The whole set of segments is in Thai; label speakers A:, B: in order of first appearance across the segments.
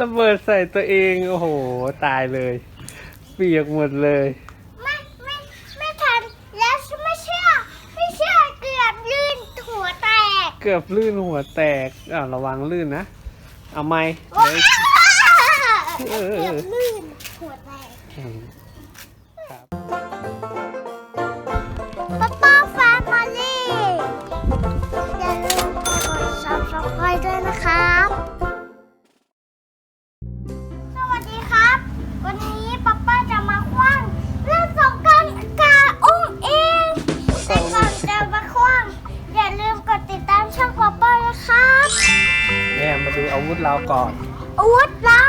A: ระเบิดใส่ตัวเอง โอ้โห ตายเลย เปียกหมดเลย
B: ไม่ไม่ไม่ทันแล้วไม่เชื่อ ไม่เชื่อเกือบลื่นหัวแตก
A: เกือบลื่นหัวแตกอ่าวระวังลื่นนะ เอาไหม
B: ว้า
A: เดี๋ยว
B: เกือบลื่นหัวแตก ดูอาวุ
A: ธเราก่อน
B: อาวุธเรา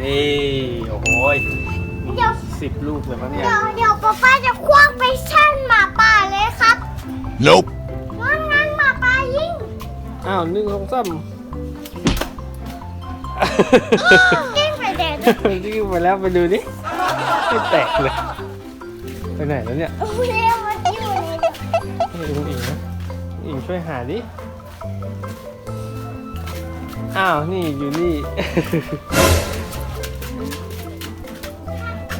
A: นี่โอ้โหยมี
B: เดี๋ยว
A: สิบลูกเลยมั้งเนี่ย
B: เดี๋ยวเดี๋ยวป้าป้าจะคว้างไปชั่นหมาป่าเลยครับ
C: Nope.
B: งั้นงั้นหมาป่ายิง
A: อ้าวหนึ่งสองสาม
B: ยิงไปเด็ด
A: ที่ไปแล้วไปดูดิไม่แตกเลยไปไหนแล้วเนี่ย
B: เรียกมันอยู่ใน
A: ให้ลุงอิงนะลุงอิงช่วยหาดิ อ้าว นี่อยู่นี่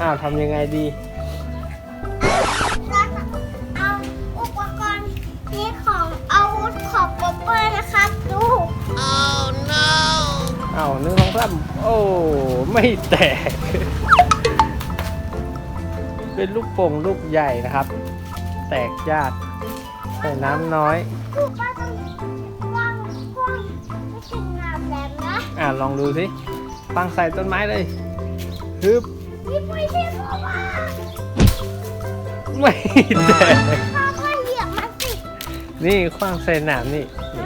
A: อ้าวทำยังไงดี
B: เอาอุปกรณ์นี้ของอาวุธของป๊อปเปอร์นะครับดู
A: อ้าวหนึ่งสองสามโอ้ ไม่แตก เป็นลูกโป่งลูกใหญ่นะครับ แตกยากใส่น้ำน้อย
B: คือป้ อ่าล
A: องดูสิปังใส่ต้นไม้เลยฮึบ
B: นี่ไม่ใช่พ่อป้า
A: ไม่แตก
B: พ่อป้าเหยียบมันสิ
A: นี่คว้างใส่หนามนี่นี่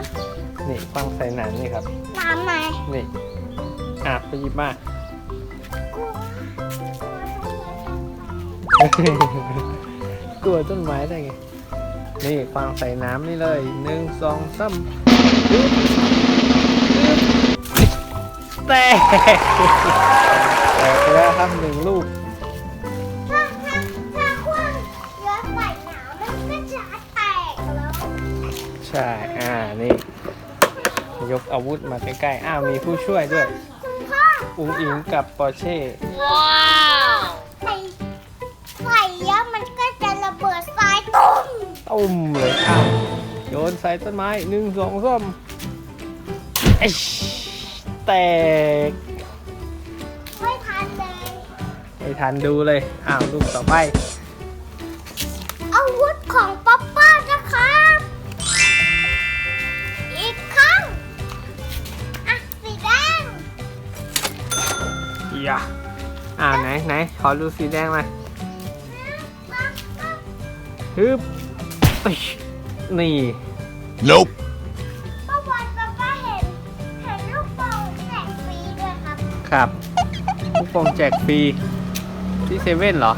A: นี่คว้างใส่หนามนี่ครับ
B: น้ำไหม
A: นี่อะไปหยิบมา
B: กลัว
A: กลัวต้นไม้ได้ไง นี่คว้างใส่น้ำนี่เลยหนึ่งสองสามฮึบฮึบแตกแตกไปแล้วครับหนึ่งลูก
B: ถ้าถ้าถ้าคว้างเยอะใส่หนาวมันก็จะแตกแล้ว
A: ใช่ อ่า นี่ ยกอาวุธมาใกล้ๆ อ้าว มีผู้ช่วยด้วย
B: คุณพ่อ
A: อุงอิงกับปอร์เช่
B: ใส่ใส่เยอะมันก็จะระเบิดทรายตุ้ม
A: ตุ้มเลยอ้าวโยนใส่ต้นไม้หนึ่งสองสามไอ้ช แตก
B: ไม่ทันเลย
A: ไม่ทันดูเลย อ้าวลูกต่อไป
B: อาวุธของป๊อปป้านะครับ อีกครั้งอะสีแดง
A: อย่าอ่าไหนไหนขอดูสีแดงหน่อยฮึบอิ๊ยนี่
C: Nope.
B: ครับ
A: ครับลูกโป่งแจกฟรีที่เซเว่นเหรอ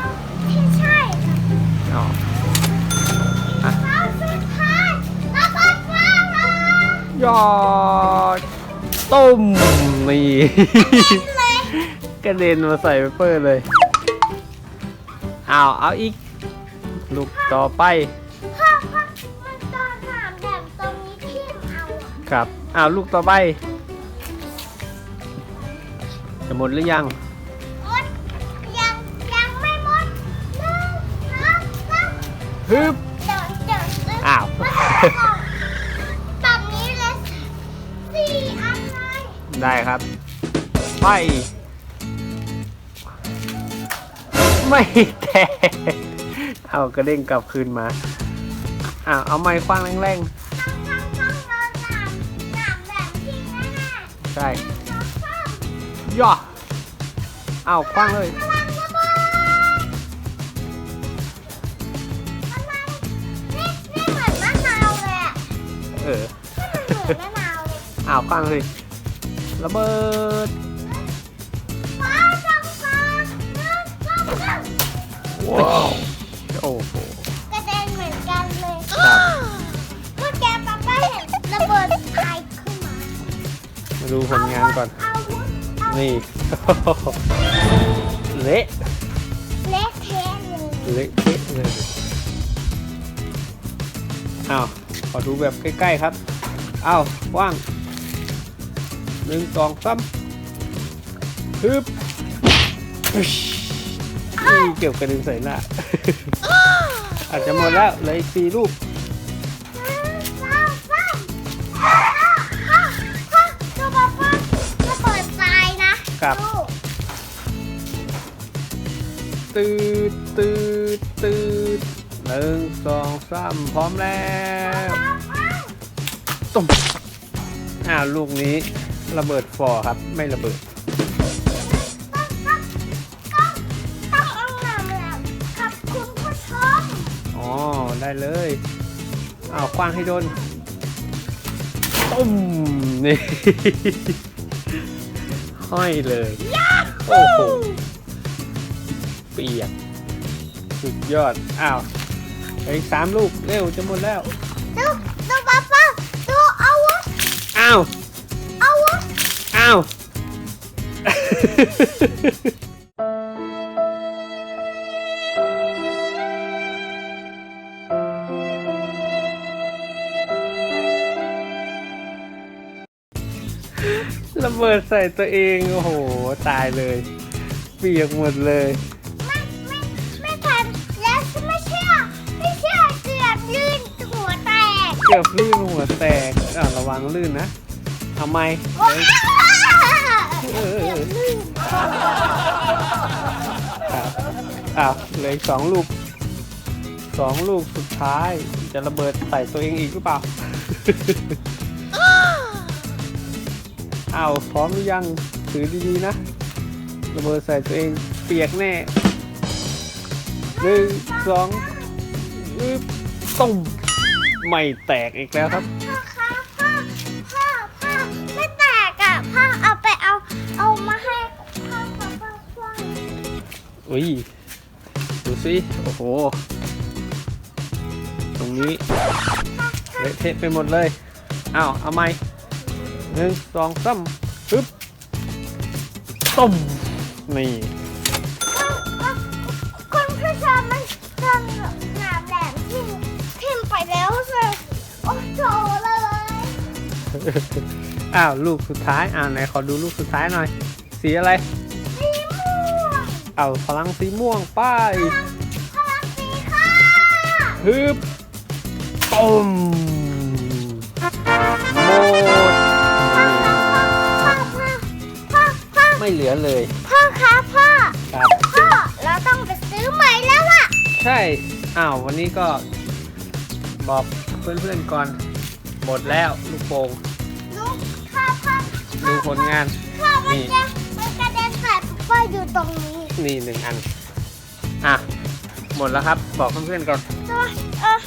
B: ที่ใช่ครับ
A: อ๋อ
B: ครั้งสุดท้ายระเบิดฟ้าเลย
A: ยอดต้มนี่
B: เลย
A: กระเด็นมาใส่เปเปอร์เลยเอาเอาอีก ลูกต่อไป
B: พ่อพ่อมันตอนหนามแบบตรงนี้ทิ่มเอาอะ
A: ครับเอาลูกต่อไป จะหมดหรือยัง
B: หมดยังยังไม่หมดหนึ่งสองสาม
A: ฮึบ
B: เดี๋ยวเดี๋ยวซื้อ
A: อ้าว
B: มาเอาก่อนแบบนี้เลยสี่อันเลย
A: ได้ครับ ไป ไม่แตกเอากระเด้งกลับคืนมาอ้าวเอาไม้คว้างแรง
B: ต้องต้องต้องโดนหนามหนามแบบที่แน่
A: ๆใช่
B: ๆต้องต้อง
A: ย่อเอาคว้างเลย
B: ระวังระเบิดทำไมนี่นี่เหมือนมะนาวเลยอะ
A: เออ
B: นี่มันเหมือนมะนาวเลย
A: เอาคว้างเลยระเบิด
B: ฟ้าจังฟ้าหนึ่งสองสาม
C: Wow.
A: โอ้โห
B: กระเด็นเหมือนกันเลย
A: ครับ
B: เมื่อแกป้าป้าเห็นระเบิดไฟขึ้นมา
A: มาดูผลงานก่อน
B: อาวุธอาวุธ
A: นี่ เละ
B: เละเทะเลย
A: เละเทะเลยอ้าวขอดูแบบใกล้ๆครับอ้าวว่างหนึ่งสองสามฮึบอึ๊ชนี่เกี่ยวกระดึงใส่หน้า อาจจะหมดแล้วเหลยสี่ลูก
B: ครับดู
A: ตืดตืดตืดหนึ่งสองสามพร้อมแล้วตุ้มอ้าวลูกนี้ระเบิดฟอร์ครับ ไม่ระเบิด
B: ต้องเอาหนามแหลมกับคุณผู้ชม
A: อ๋อ ได้เลยอ้าวคว้างให้โดนตุ้มนี่ ห้อยเลยโอ้โหเปียกสุดยอด อ้าวเหลืออีกสามลูก เร็วจะหมดแล้ว
B: ดูดูป๊าป้าดูอาวุธ
A: อ้าว
B: อาวุธ
A: อ้าว บิดใส่ตัวเอง โอ้โห ตายเลย เปียกหมดเลย
B: ไม่ไม่ไม่ทันและไม่เชื่อไม่เชื่อเกือบลื่นหัวแตก
A: เกือบลื่นหัวแตกอ่าระวังลื่นนะทำไม
B: ว้า
A: เอ้ย
B: เกือบลื่น
A: ครับอ้าวเหลืออีกสองลูกสองลูกสุดท้าย จะระเบิดใส่ตัวเองอีกหรือเปล่า อ้าวพร้อมหรือยัง ถือดีๆนะระเบิดใส่ตัวเองเปียกแน่หนึ่งสองอึ๊บตุ้มไม่แตกอีกแล้วครับ
B: พ่อคะพ่อพ่อพ่อไม่แตกอะพ่อเอาไปเอาเอามาให้พ่อพ่อพ่อพ่อ
A: อุ้ยดูสิโอ้โห ตรงนี้เละเทะไปหมดเลยอ้าวเอาไหม หนึ่งสองสามปึ๊บต้มนี่
B: คุณผู้ชมมันโดนหนามแหลมทิ่มทิ่มไปแล้วสิโอ้โหเลย
A: อ้าวลูกสุดท้าย อ้าวไหนขอดูลูกสุดท้ายหน่อย สีอะไร
B: สีม่วง
A: เอาพลังสีม่วงป้าย
B: พลังสีค่ะ
A: ฮึบต้มหม ไม่เหลือเลย
B: พ่อคะพ่อ
A: ครับ
B: พ่อ เราต้องไปซื้อใหม่แล้วอะ
A: ใช่ อ้าว วันนี้ก็บอกเพื่อนๆก่อน หมดแล้วลูกโป่ง
B: ลูกพ่อพ่อ
A: ดูผลงาน
B: พ่อมัน
A: นี่
B: จะมันกระเด็นใส่พ่ออยู่ตรงนี้
A: นี่หนึ่งอัน อะ หมดแล้วครับ บอกเพื่อนๆก่อน
B: ตัวเออ